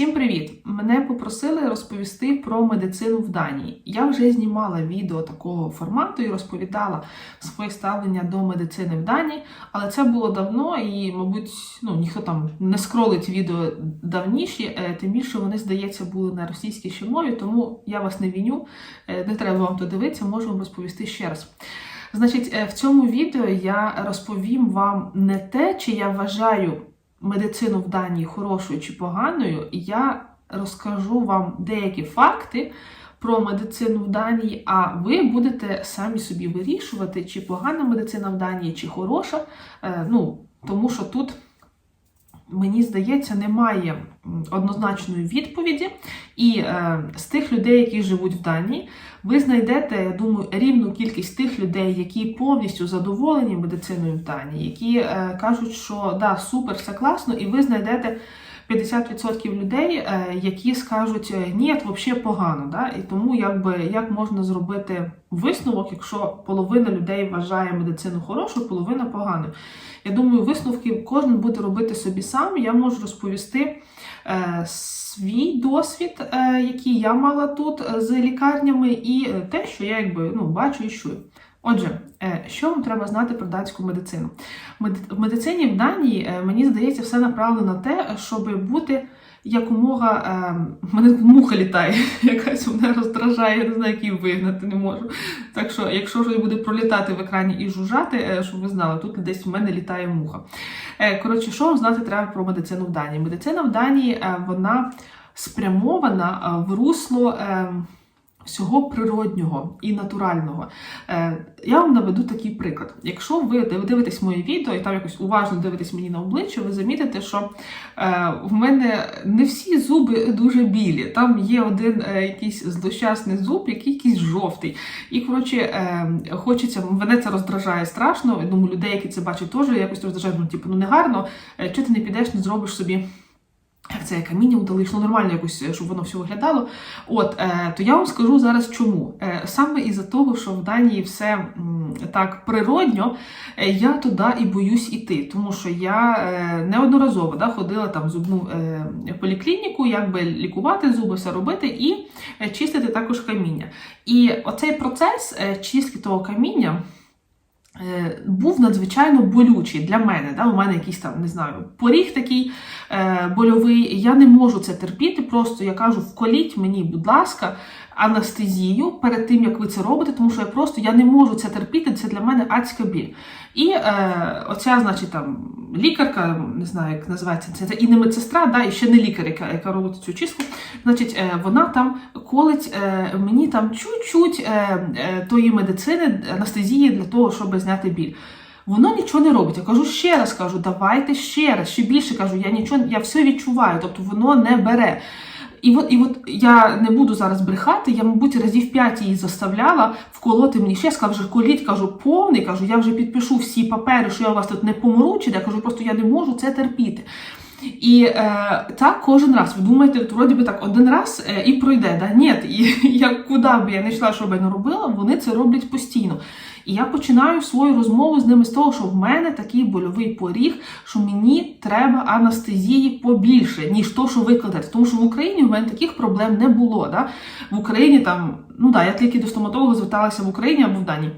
Всім привіт! Мене попросили розповісти про медицину в Данії. Я вже знімала відео такого формату і розповідала своє ставлення до медицини в Данії, але це було давно і, мабуть, ну ніхто там не скролить відео давніші, е, тим більше вони, здається, були на російській ще мові, тому я вас не віню, е, не треба вам то дивитися, можу вам розповісти ще раз. Значить, е, в цьому відео я розповім вам не те, чи я вважаю медицину в Данії хорошою чи поганою, я розкажу вам деякі факти про медицину в Данії, а ви будете самі собі вирішувати, чи погана медицина в Данії, чи хороша. Е, Ну, тому що тут. Мені здається, немає однозначної відповіді, і е, з тих людей, які живуть в Данії, ви знайдете, я думаю, рівну кількість тих людей, які повністю задоволені медициною в Данії, які е, кажуть, що да, супер, все класно, і ви знайдете 50% людей, е, які скажуть е, ні, взагалі погано. Да? І тому якби, як можна зробити висновок, якщо половина людей вважає медицину хорошою, половина поганою. Я думаю, висновки кожен буде робити собі сам. Я можу розповісти е, свій досвід, е, який я мала тут е, з лікарнями, і е, те, що я якби ну, бачу і чую. Отже, е, що вам треба знати про датську медицину? В медицині в Данії, мені здається, все направлено на те, щоб бути якомога. е, Мене муха літає, якась мене роздражає, я не знаю, як її вигнати не можу. Так що, якщо щось буде пролітати в екрані і жужжати, е, щоб ви знали, тут десь в мене літає муха. Е, Коротше, що вам знати треба про медицину в Данії? Медицина в Данії е, вона спрямована е, в русло. е, Всього природнього і натурального. Е, я вам наведу такий приклад. Якщо ви дивитесь моє відео і там якось уважно дивитесь мені на обличчя, ви замітите, що е, в мене не всі зуби дуже білі. Там є один е, якийсь злощасний зуб, який якийсь жовтий. І коротше, хочеться, мене це роздражає страшно. Я думаю, людей, які це бачать, теж якось роздражає, ну, типу, ну негарно, е, чого ти не підеш, не зробиш собі. Як це каміння удалиш, ну нормально якось, щоб воно все виглядало. От, е, то я вам скажу зараз чому. Е, саме із-за того, що в Данії все м, так природньо, е, я туди і боюсь іти, тому що я е, неодноразово да, ходила там в зубну е, поліклініку, якби лікувати зуби, все робити і е, чистити також каміння. І оцей процес е, чистки того каміння. Е, Був надзвичайно болючий для мене. Да? У мене якийсь там, не знаю, поріг такий е, больовий. Я не можу це терпіти. Просто я кажу, вколіть мені, будь ласка, анестезію перед тим, як ви це робите, тому що я просто я не можу це терпіти. Це для мене адська біль. І е, оця, значить, там лікарка, не знаю, як називається це, і не медсестра, да, і ще не лікар, яка, яка робить цю чистку. Значить, е, вона там колить е, мені там чуть-чуть е, е, тої медицини, анестезії для того, щоб зняти біль. Воно нічого не робить. Я кажу ще раз, кажу, давайте ще раз, ще більше кажу, я нічого, я все відчуваю, тобто воно не бере. І от, і от я не буду зараз брехати, я, мабуть, разів п'ять її заставляла вколоти мені ще. Я сказала, вже коліть, кажу, повний, кажу, я вже підпишу всі папери, що я у вас тут не помру, чи я кажу, просто я не можу це терпіти. І е, так кожен раз. Ви думаєте, вроді би так один раз е, і пройде. Да? Ні, і я куди би я не йшла, що би я не робила, вони це роблять постійно. І я починаю свою розмову з ними з того, що в мене такий больовий поріг, що мені треба анестезії побільше, ніж то, що викладати. Тому що в Україні в мене таких проблем не було. Да? В Україні там, ну да, я тільки до стоматолога зверталася в Україні або в Данії.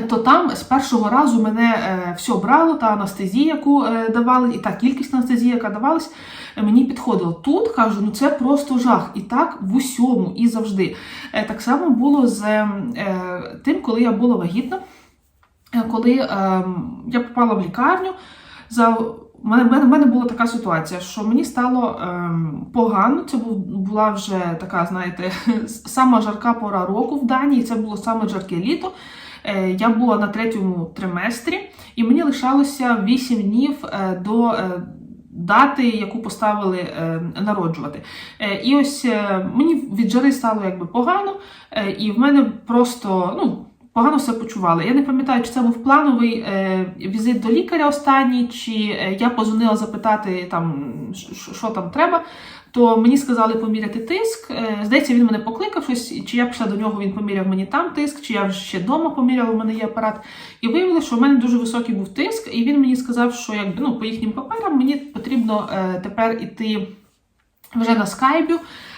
То там з першого разу мене е, все брало, та анестезія, яку е, давали, і та кількість анестезії, яка давалась, е, мені підходила. Тут кажу, ну це просто жах. І так в усьому, і завжди. Так само було з тим, коли я була вагітна, коли я попала в лікарню. За в мене, мене- мене була така ситуація, що мені стало ем, погано. Це був, була вже така, знаєте, сама жарка пора року в Данії. Це було саме жарке літо. Е, Я була на третьому триместрі, і мені лишалося 8 днів е, до е, дати, яку поставили народжувати. І ось мені від жари стало якби погано, і в мене просто ну. Погано себе почувала. Я не пам'ятаю, чи це був плановий е, візит до лікаря останній, чи я позвонила запитати, там, що там треба. То мені сказали поміряти тиск. Е, здається, він мене покликав щось, чи я пішла до нього, він поміряв мені там тиск, чи я вже ще вдома поміряла, у мене є апарат. І виявилося, що в мене дуже високий був тиск, і він мені сказав, що якби ну, по їхнім паперам мені потрібно е, тепер іти вже на скайпі,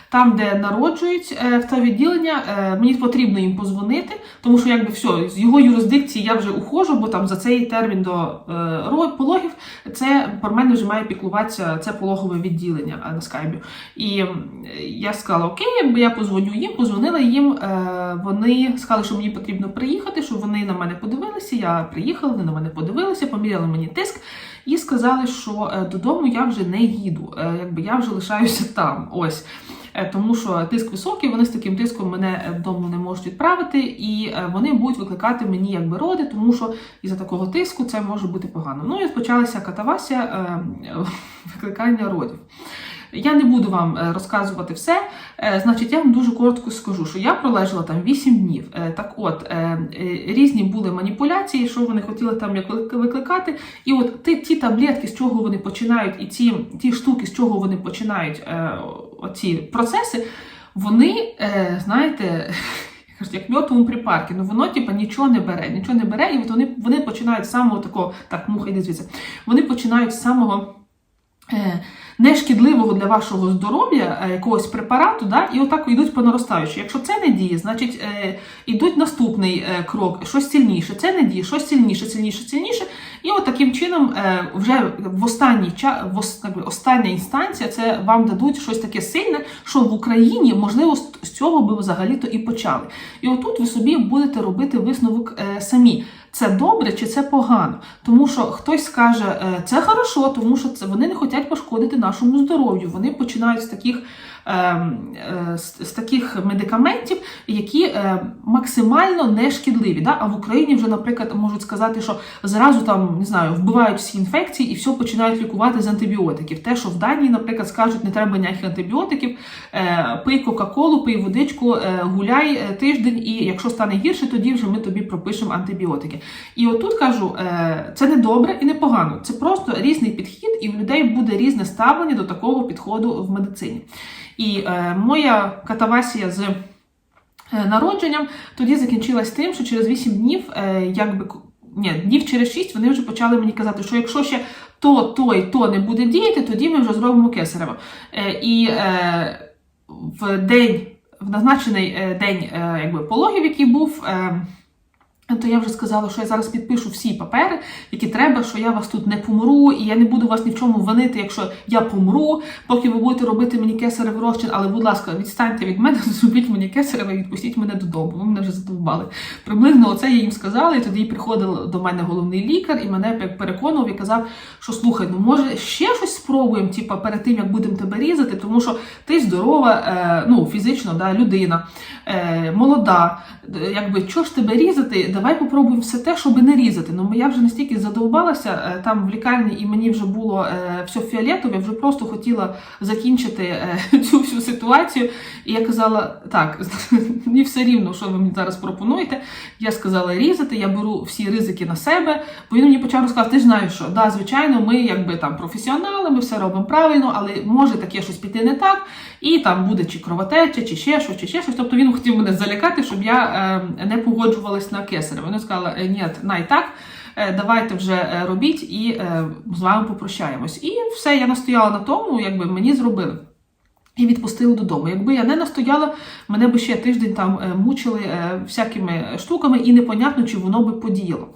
там, де народжують е, в те відділення, е, мені потрібно їм позвонити, тому що якби все, з його юрисдикції я вже ухожу, бо там за цей термін до е, пологів це про мене вже має піклуватися це пологове відділення на скайпі. І я сказала, окей, якби я позвоню їм, позвонила їм. Вони сказали, що мені потрібно приїхати, щоб вони на мене подивилися. Я приїхала, вони на мене подивилися, поміряли мені тиск і сказали, що додому я вже не їду. Якби я вже лишаюся там. Ось. Е, Тому що тиск високий, вони з таким тиском мене е, вдома не можуть відправити, і е, вони будуть викликати мені якби роди, тому що із-за такого тиску це може бути погано. Ну і почалася катавася е, викликання родів. Я не буду вам е, розказувати все. Е, Значить, я вам дуже коротко скажу, що я пролежала там 8 днів. Е, Так от, різні були маніпуляції, що вони хотіли там викликати. І от ті, ті таблетки, з чого вони починають, і ті, ті штуки, з чого вони починають оці процеси, вони, знаєте. Як мьотовому припарки, ну воно типа нічого не бере, нічого не бере, і от вони, вони починають з самого такого, так, муха йди звідси, вони починають з самого е, нешкідливого для вашого здоров'я е, якогось препарату, да, і отак йдуть по наростаючій. Якщо це не діє, значить е, йдуть наступний е, крок, щось сильніше, це не діє, щось сильніше, сильніше, сильніше. І от таким чином вже в останній ча, в ос- остання інстанція це вам дадуть щось таке сильне, що в Україні можливо з цього би взагалі-то і почали. І отут ви собі будете робити висновок самі. Це добре чи це погано? Тому що хтось скаже, е, це хорошо, тому що це вони не хочуть пошкодити нашому здоров'ю. Вони починають з таких, з, з таких медикаментів, які е, максимально не шкідливі. Да? А в Україні вже, наприклад, можуть сказати, що зразу там не знаю, вбивають всі інфекції і все починають лікувати з антибіотиків. Те, що в Данії, наприклад, скажуть, не треба ніяких антибіотиків, е, пий Кока-Колу, пий водичку, е, гуляй е, тиждень, і якщо стане гірше, тоді вже ми тобі пропишемо антибіотики. І отут кажу, е, це не добре і не погано. Це просто різний підхід, і в людей буде різне ставлення до такого підходу в медицині. І е, моя катавасія з е, народженням тоді закінчилась тим, що через 8 днів, е, якби ні, днів через 6 вони вже почали мені казати, що якщо ще то, то і то не буде діяти, тоді ми вже зробимо кесарево. Е, і е, в день, в назначений е, день е, якби, пологів, який був. Е, то я вже сказала, що я зараз підпишу всі папери, які треба, що я вас тут не помру, і я не буду вас ні в чому винити, якщо я помру, поки ви будете робити мені кесаревий розчин, але, будь ласка, відстаньте від мене, зробіть мені кесареве і відпустіть мене додому. Ви мене вже задовбали. Приблизно оце я їм сказала, і тоді приходив до мене головний лікар і мене переконував і казав, що слухай, ну може ще щось спробуємо, типа перед тим як будемо тебе різати, тому що ти здорова, е, ну фізично, да, людина, е, молода. Е, Якби що ж тебе різати? Давай попробуємо все те, щоб не різати. Ну я вже настільки задовбалася е, там в лікарні, і мені вже було е, все фіолетове, я вже просто хотіла закінчити е, цю всю ситуацію. І я казала: так, мені все рівно, що ви мені зараз пропонуєте. Я сказала різати, я беру всі ризики на себе. Бо він мені почав розказати, ти ж знаєш, що да, звичайно, ми якби там професіонали, ми все робимо правильно, але може таке щось піти не так, і там буде чи кровотеча, чи ще щось, чи ще щось. Тобто він хотів мене залякати, щоб я е, не погоджувалась на кесаре. Вони сказали, «Е, ні, най так. е, Давайте вже е, робіть і з вами попрощаємось. І все, я настояла на тому, якби мені зробили. І відпустили додому. Якби я не настояла, мене би ще тиждень там мучили всякими штуками, і непонятно, чи воно би подіяло.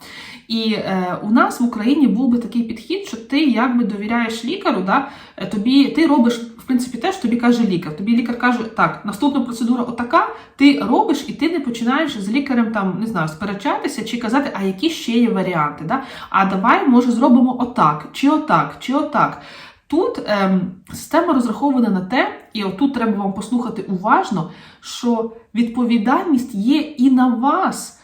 І е, у нас в Україні був би такий підхід, що ти якби довіряєш лікару, да, тобі ти робиш принципі те, що тобі каже лікар. Тобі лікар каже, так, наступна процедура отака, ти робиш, і ти не починаєш з лікарем там не знаю, сперечатися чи казати, а які ще є варіанти. Да? А давай, може, зробимо отак, чи отак, чи отак. Тут ем, система розрахована на те, і отут треба вам послухати уважно, що відповідальність є і на вас,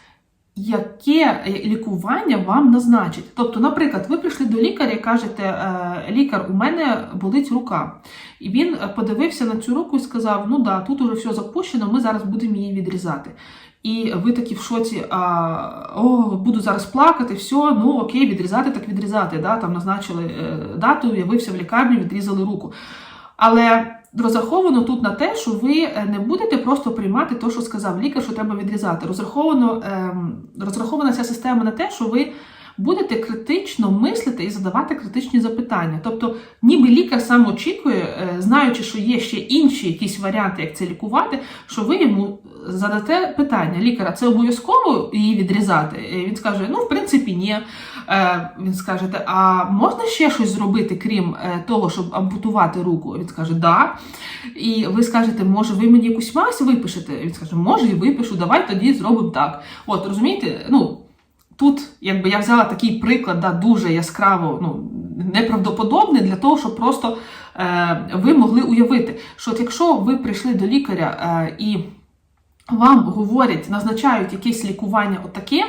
яке е, лікування вам назначить. Тобто, наприклад, ви прийшли до лікаря і кажете, е, лікар, у мене болить рука. І він е, подивився на цю руку і сказав: Ну да, тут уже все запущено, ми зараз будемо її відрізати. І ви такі в шоці, а, о, буду зараз плакати, все, ну окей, відрізати, так відрізати. Да? Там назначили дату, явився в лікарню, відрізали руку. Але розраховано тут на те, що ви е, не будете просто приймати те, що сказав лікар, що треба відрізати. Розраховано, ем, розрахована ця система на те, що ви будете критично мислити і задавати критичні запитання. Тобто, ніби лікар сам очікує, е, знаючи, що є ще інші якісь варіанти, як це лікувати, що ви йому задате питання лікаря, це обов'язково її відрізати. І він скаже: ну, в принципі, ні. Е, Він скаже, а можна ще щось зробити, крім е, того, щоб ампутувати руку? Він скаже, да. І ви скажете, може, ви мені якусь мазь випишете? Він скаже, може, і випишу, давай тоді зробимо так. От, розумієте, ну. Тут, якби я взяла такий приклад, да, дуже яскраво, ну неправдоподобний, для того, щоб просто е, ви могли уявити, що от якщо ви прийшли до лікаря е, і вам говорять, назначають якесь лікування отаке,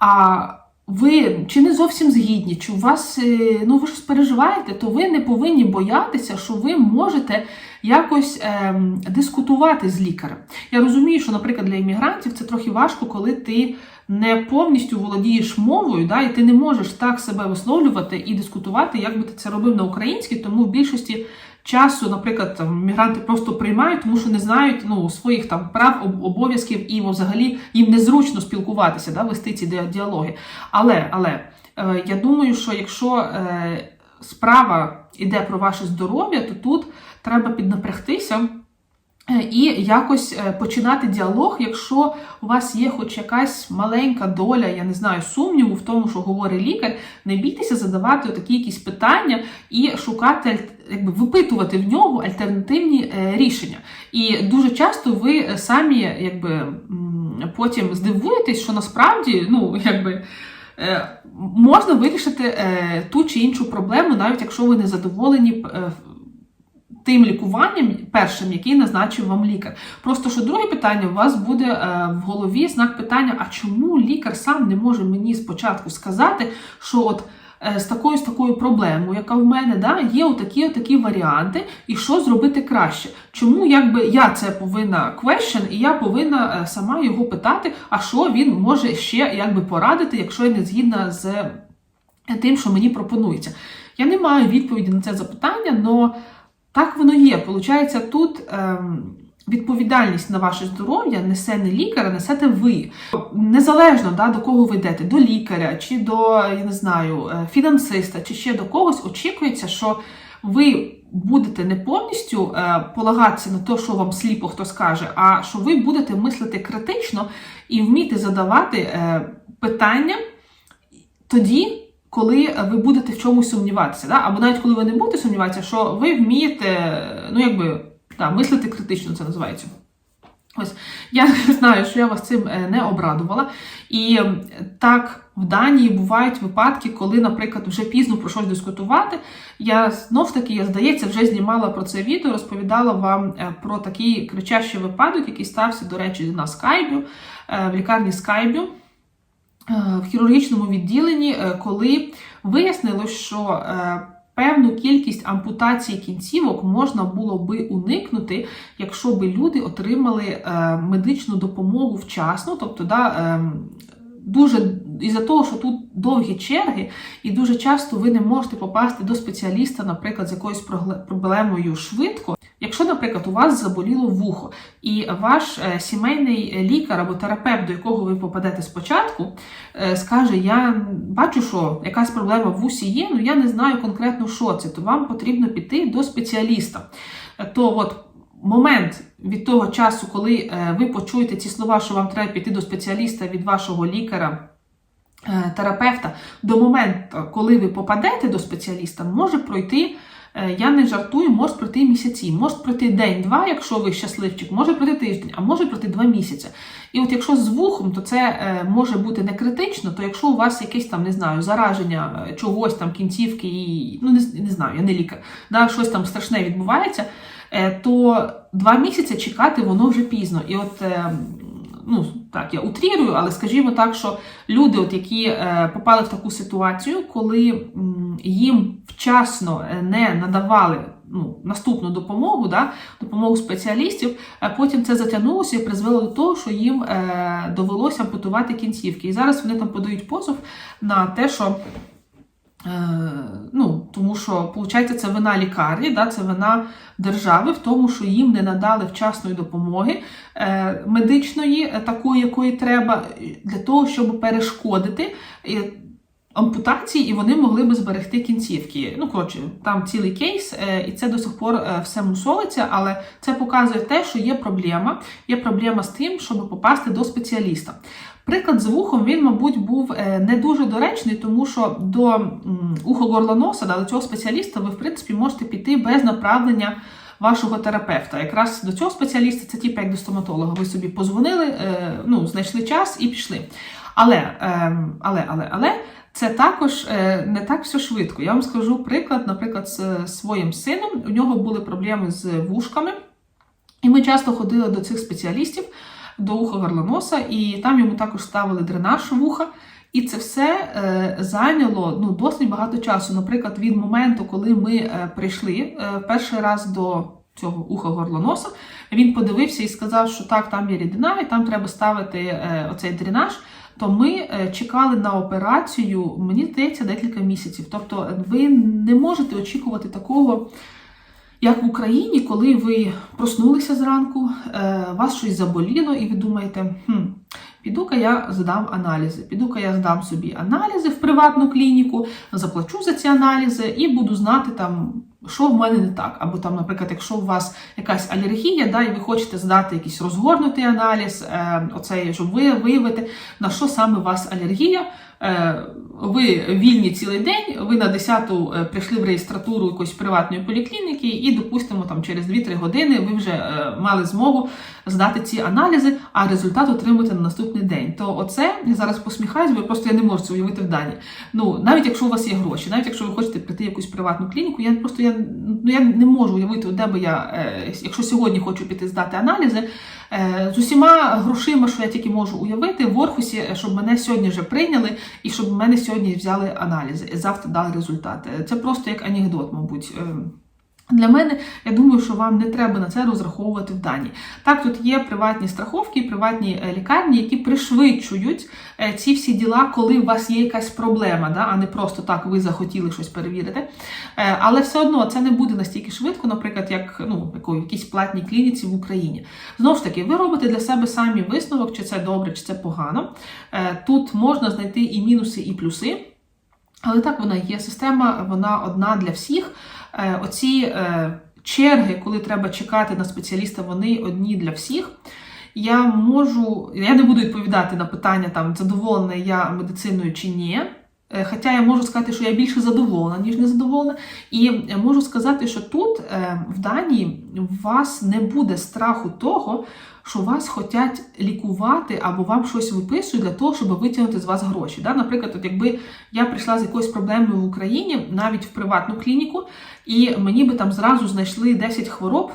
а ви чи не зовсім згідні, чи у вас е, ну ви щось переживаєте, то ви не повинні боятися, що ви можете якось е, дискутувати з лікарем. Я розумію, що, наприклад, для іммігрантів це трохи важко, коли ти не повністю володієш мовою, да, і ти не можеш так себе висловлювати і дискутувати, як би ти це робив на українській, тому в більшості. Часу, наприклад, там мігранти просто приймають, тому що не знають ну, своїх там прав, обов'язків і взагалі їм незручно спілкуватися, да, вести ці діалоги. Але але е, я думаю, що якщо е, справа йде про ваше здоров'я, то тут треба піднапрягтися. Е, і якось е, починати діалог, якщо у вас є хоч якась маленька доля, я не знаю, сумніву в тому, що говорить лікар, не бійтеся задавати такі якісь питання і шукати, якби випитувати в нього альтернативні е, рішення. І дуже часто ви самі якби потім здивуєтесь, що насправді, ну якби. Можна вирішити ту чи іншу проблему, навіть якщо ви не задоволені тим лікуванням першим, який назначив вам лікар. Просто що друге питання у вас буде е, в голові знак питання: а чому лікар сам не може мені спочатку сказати, що от. Е, з такою з такою проблемою, яка в мене да, є отакі отакі варіанти, і що зробити краще. Чому якби я це повинна question, і я повинна е, сама його питати, а що він може ще якби порадити, якщо я не згідна з тим, що мені пропонується. Я не маю відповіді на це запитання, але так воно є. Получається, тут ем, відповідальність на ваше здоров'я несе не лікар, а несете ви. Незалежно да, до кого ви йдете, до лікаря, чи до я не знаю, е, фінансиста, чи ще до когось, очікується, що ви будете не повністю е, полагатися на те, що вам сліпо хто скаже, а що ви будете мислити критично і вміти задавати е, питання тоді коли ви будете в чомусь сумніватися, да? або навіть коли ви не будете сумніватися, що ви вмієте, ну якби да, мислити критично, це називається. Ось я знаю, що я вас цим е, не обрадувала. І так в Данії бувають випадки, коли, наприклад, вже пізно про щось дискутувати. Я знов таки, я здається, вже знімала про це відео, розповідала вам е, про такий кричащий випадок, який стався, до речі, на скайбю, е, в лікарні скайбю. Е, в хірургічному відділенні, е, коли вияснилось, що е, певну кількість ампутацій кінцівок можна було би уникнути, якщо би люди отримали медичну допомогу вчасно, тобто да, дуже із-за того, що тут довгі черги, і дуже часто ви не можете попасти до спеціаліста, наприклад, з якоюсь проблемою швидко. Якщо, наприклад, у вас заболіло вухо, і ваш е, сімейний лікар або терапевт, до якого ви попадете спочатку, е, скаже: Я бачу, що якась проблема в вусі є, але я не знаю конкретно, що це, то вам потрібно піти до спеціаліста. То от момент від того часу, коли е, ви почуєте ці слова, що вам треба піти до спеціаліста від вашого лікаря. Терапевта до моменту, коли ви попадете до спеціаліста, може пройти Е, я не жартую, може пройти місяці, може пройти день-два, якщо ви щасливчик, може пройти тиждень, а може пройти два місяці. І от якщо з вухом, то це е, може бути не критично, то якщо у вас якесь там, не знаю, зараження е, чогось там, кінцівки, і ну не, не знаю, я не лікар, да, щось там страшне відбувається, то два місяці чекати воно вже пізно. І от ну так, я утрірую, але скажімо так, що люди, от які е, попали в таку ситуацію, коли їм вчасно е, не надавали ну, наступну допомогу, да, допомогу спеціалістів, потім це затягнулося і призвело до того, що їм е, довелося ампутувати кінцівки. І зараз вони там подають позов на те, що. Е, ну, Тому що, виходить, це вина лікарні, да, це вина держави в тому, що їм не надали вчасної допомоги е, медичної, е, такої, якої треба, для того, щоб перешкодити ампутацій, і вони могли би зберегти кінцівки. Ну, коротше, там цілий кейс, е, і це до сих пор е, все мусолиться, але це показує те, що є проблема. Є проблема з тим, щоб попасти до спеціаліста. Приклад з вухом він, мабуть, був е, не дуже доречний, тому що до ухо-горла-носа, до цього спеціаліста, ви, в принципі, можете піти без направлення вашого терапевта. Якраз до цього спеціаліста це типу як до стоматолога. Ви собі позвонили, е, ну, знайшли час і пішли. Але, е, але, але, але. Це також е, не так все швидко. Я вам скажу приклад, наприклад, з своїм сином. У нього були проблеми з вушками, і ми часто ходили до цих спеціалістів, до уха горлоноса, і там йому також ставили дренаж вуха. І це все е, зайняло ну, досить багато часу. Наприклад, від моменту, коли ми е, прийшли е, перший раз до цього уха горлоноса, він подивився і сказав, що так, там є рідина, і там треба ставити е, оцей дренаж. То ми е, чекали на операцію, мені здається, декілька місяців. Тобто, ви не можете очікувати такого. Як в Україні, коли ви проснулися зранку, е, вас щось заболіло, і ви думаєте, хм, піду-ка я здам аналізи, піду-ка я здам собі аналізи в приватну клініку, заплачу за ці аналізи і буду знати там. Що в мене не так? Або там, наприклад, якщо у вас якась алергія, да, і ви хочете здати якийсь розгорнутий аналіз, е, оцей, щоб ви виявити, на що саме у вас алергія. Е, ви вільні цілий день, ви на 10-ту е, прийшли в реєстратуру якоїсь приватної поліклініки, і, допустимо, там через 2-3 години ви вже е, мали змогу здати ці аналізи, а результат отримати на наступний день. То оце я зараз посміхаюсь, бо просто я не можу це уявити в дані. Ну, навіть якщо у вас є гроші, навіть якщо ви хочете прийти в якусь приватну клініку, я просто я, ну, я не можу уявити, де би я, якщо сьогодні хочу піти здати аналізи. З усіма грошима, що я тільки можу уявити, в Орхусі, щоб мене сьогодні вже прийняли, і щоб мене сьогодні взяли аналізи і завтра дали результати. Це просто як анекдот, мабуть. Для мене, я думаю, що вам не треба на це розраховувати в дані. Так, тут є приватні страховки, приватні лікарні, які пришвидшують ці всі діла, коли у вас є якась проблема, да? а не просто так ви захотіли щось перевірити. Але все одно це не буде настільки швидко, наприклад, як ну, в якійсь платній клініці в Україні. Знову ж таки, ви робите для себе самі висновок, чи це добре, чи це погано. Тут можна знайти і мінуси, і плюси. Але так вона є. Система, вона одна для всіх. Е, оці е, черги, коли треба чекати на спеціаліста, вони одні для всіх. Я можу, я не буду відповідати на питання, там, задоволена я медициною чи ні. Е, хоча я можу сказати, що я більше задоволена, ніж не задоволена. І можу сказати, що тут, в Данії, у вас не буде страху того, що вас хочуть лікувати або вам щось виписують для того, щоб витягнути з вас гроші. Наприклад, от якби я прийшла з якоюсь проблемою в Україні, навіть в приватну клініку, і мені би там зразу знайшли 10 хвороб.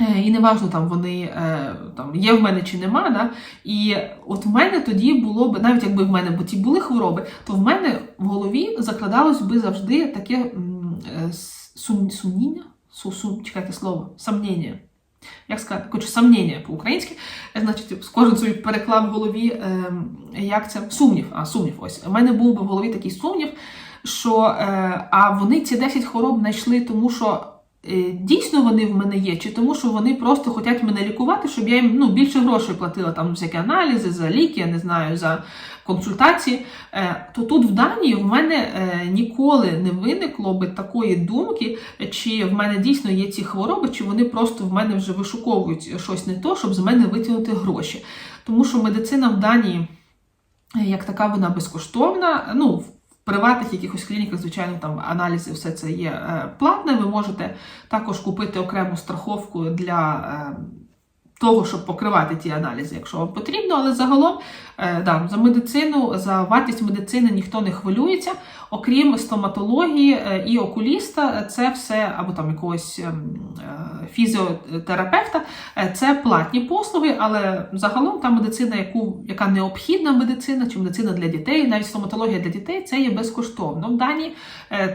Е, і неважно, там вони е, там є в мене чи нема. Да? І от в мене тоді було б, навіть якби в мене бо ті були хвороби, то в мене в голові закладалось би завжди таке е, сумніння, су, су, чекайте слово, сомнення як сказати, хочу сомнення по-українськи, значить, кожен собі переклав в голові, е, як це сумнів. А сумнів, ось у мене був би в голові такий сумнів, що а вони ці 10 хвороб знайшли, тому що. Е, дійсно вони в мене є, чи тому, що вони просто хочуть мене лікувати, щоб я їм ну, більше грошей платила там всякі аналізи, за ліки, я не знаю, за консультації. Е, то тут в Данії в мене е, ніколи не виникло би такої думки, чи в мене дійсно є ці хвороби, чи вони просто в мене вже вишуковують щось не то, щоб з мене витягнути гроші. Тому що медицина в Данії, як така, вона безкоштовна. ну, приватних якихось клініках, звичайно, там аналізи, все це є е, платне. Ви можете також купити окрему страховку для е, того, щоб покривати ті аналізи, якщо вам потрібно, але загалом е, да, за медицину, за вартість медицини ніхто не хвилюється, окрім стоматології е, і окуліста, це все, або там якогось ем, е, фізіотерапевта, це платні послуги, але загалом та медицина, яку, яка необхідна медицина, чи медицина для дітей, навіть стоматологія для дітей, це є безкоштовно. В Данії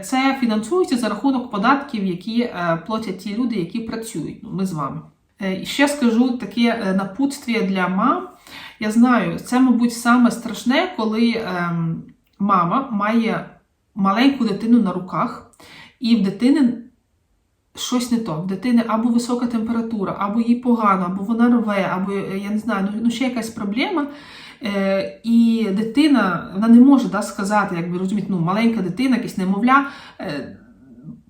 це фінансується за рахунок податків, які платять ті люди, які працюють. Ну, Ми з вами. Е, ще скажу таке е, напутствие для мам. Я знаю, це, мабуть, саме страшне, коли ем, мама має маленьку дитину на руках, і в дитини щось не то. В дитини або висока температура, або їй погано, або вона рве, або е, я не знаю, ну, ну ще якась проблема. Е, і дитина вона не може да, сказати, як ви розумієте, ну, маленька дитина, якесь немовля. Е,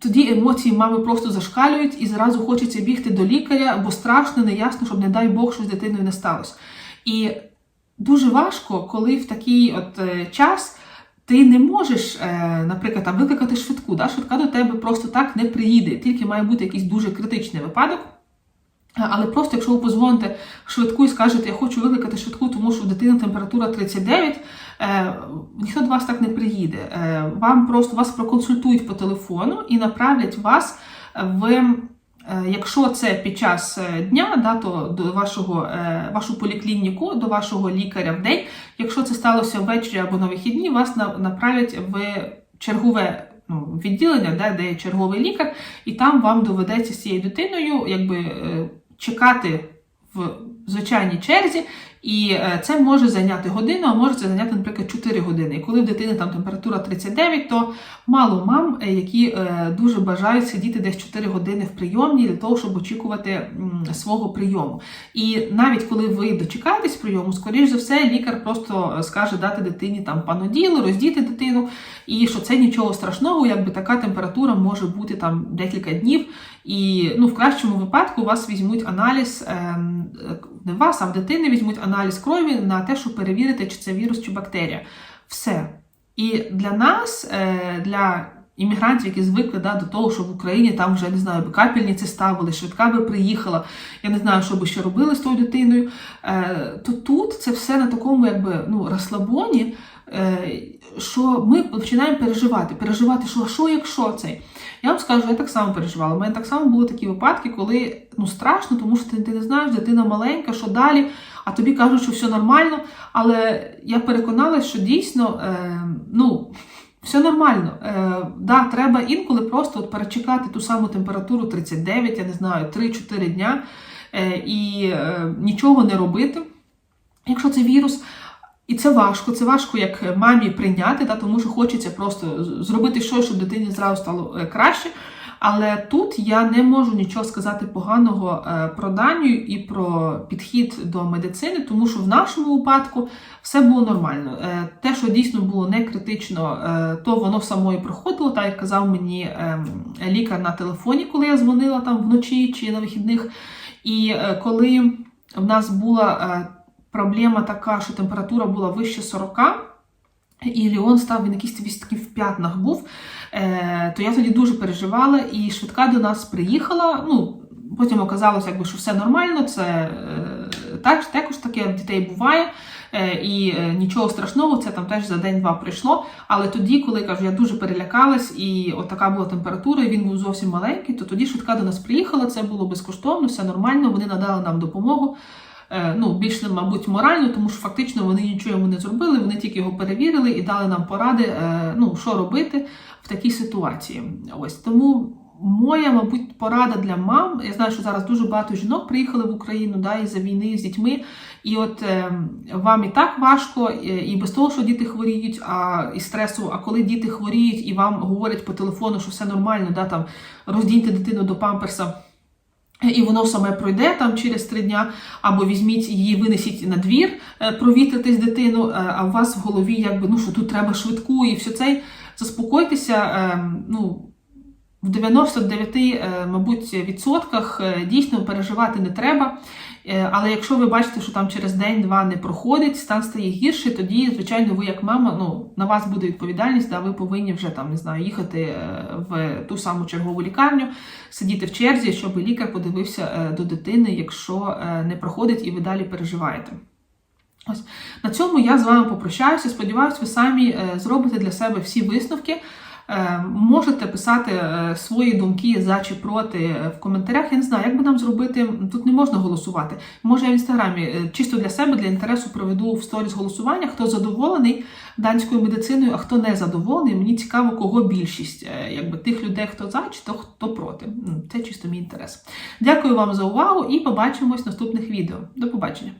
тоді емоції мами просто зашкалюють і зразу хочеться бігти до лікаря, бо страшно, неясно, щоб, не дай Бог, щось з дитиною не сталося. І дуже важко, коли в такий от е, час ти не можеш, е, наприклад, там, викликати швидку. Да? Швидка до тебе просто так не приїде, тільки має бути якийсь дуже критичний випадок. Але просто, якщо ви позвоните швидку і скажете, я хочу викликати швидку, тому що в дитини температура 39, е, ніхто до вас так не приїде. Е, вам просто вас проконсультують по телефону і направлять вас в. е, Якщо це під час е, дня, да, то до вашого, е, вашу поліклініку, до вашого лікаря в день. Якщо це сталося ввечері або на вихідні, вас направлять в чергове ну, відділення, да, де є черговий лікар, і там вам доведеться з цією дитиною якби, е, чекати в звичайній черзі, і е, це може зайняти годину, а може це зайняти, наприклад, 4 години. І коли в дитини там температура 39, то мало мам, е, які е, дуже бажають сидіти десь 4 години в прийомні для того, щоб очікувати свого прийому. І навіть коли ви дочекаєтесь прийому, скоріш за все, лікар просто скаже дати дитині там паноділ, роздіти дитину, і що це нічого страшного, якби така температура може бути там декілька днів. І ну, в кращому випадку у вас візьмуть аналіз, ем, е, не вас, а в дитини візьмуть аналіз крові на те, щоб перевірити, чи це вірус чи бактерія. Все. І для нас, е, для іммігрантів, які звикли да, до того, що в Україні там вже не знаю, би капельниці ставили, швидка би приїхала, я не знаю, що би ще робили з тою дитиною. Е, то тут це все на такому якби ну, розслабоні, що ми починаємо переживати. Переживати, що, що якщо це? Я вам скажу, я так само переживала. У мене так само були такі випадки, коли ну страшно, тому що ти, ти не знаєш, дитина маленька, що далі, а тобі кажуть, що все нормально. Але я переконалася, що дійсно е, ну, все нормально. Е, да, треба інколи просто от перечекати ту саму температуру 39, я не знаю, 3-4 дня е, і е, нічого не робити. Якщо це вірус, і це важко, це важко як мамі прийняти, та, тому що хочеться просто зробити щось, щоб дитині зразу стало е, краще. Але тут я не можу нічого сказати поганого е, про Данію і про підхід до медицини, тому що в нашому випадку все було нормально. Е, Те, що дійсно було не критично, то воно само і проходило, так як казав мені ем, лікар на телефоні, коли я дзвонила там вночі чи на вихідних. І коли в нас була проблема така, що температура була вище 40, і Ліон став він якийсь такий в п'ятнах був, е, то я тоді дуже переживала, і швидка до нас приїхала. Ну, потім оказалося, якби, що все нормально, це е, так, також таке в дітей буває. Е, І нічого страшного, це там теж за день-два прийшло. Але тоді, коли кажу, я дуже перелякалась, і от така була температура, і він був зовсім маленький, то тоді швидка до нас приїхала, це було безкоштовно, все нормально, вони надали нам допомогу. Е, Ну, більш, мабуть, морально, тому що фактично вони нічого йому не зробили, вони тільки його перевірили і дали нам поради, е, ну, що робити в такій ситуації. Ось тому моя, мабуть, порада для мам. Я знаю, що зараз дуже багато жінок приїхали в Україну да, із-за війни з дітьми. І от е, вам і так важко, е, і без того, що діти хворіють, а і стресу. А коли діти хворіють і вам говорять по телефону, що все нормально, да, там роздіньте дитину до памперса. І воно саме пройде там через три дня, або візьміть її, винесіть на двір, е, провітритись дитину, е, а у вас в голові, якби ну що тут треба швидку і все це. Заспокойтеся. е, Ну в 99, е, мабуть, відсотках дійсно переживати не треба. Е, Але якщо ви бачите, що там через день-два не проходить, стан стає гірше, тоді, звичайно, ви як мама, ну на вас буде відповідальність, да, ви повинні вже там не знаю, їхати е, в ту саму чергову лікарню, сидіти в черзі, щоб лікар подивився е, до дитини, якщо не проходить і ви далі переживаєте. Ось на цьому я з вами попрощаюся. Сподіваюсь, ви самі зробите для себе всі висновки. Е, Можете писати е, свої думки за чи проти в коментарях. Я не знаю, як би нам зробити. Тут не можна голосувати. Може, я в інстаграмі е, чисто для себе, для інтересу проведу в сторіс голосування, хто задоволений данською медициною, а хто не задоволений. Мені цікаво, кого більшість, якби тих людей, хто за, чи то хто проти. Це чисто мій інтерес. Дякую вам за увагу і побачимось в наступних відео. До побачення.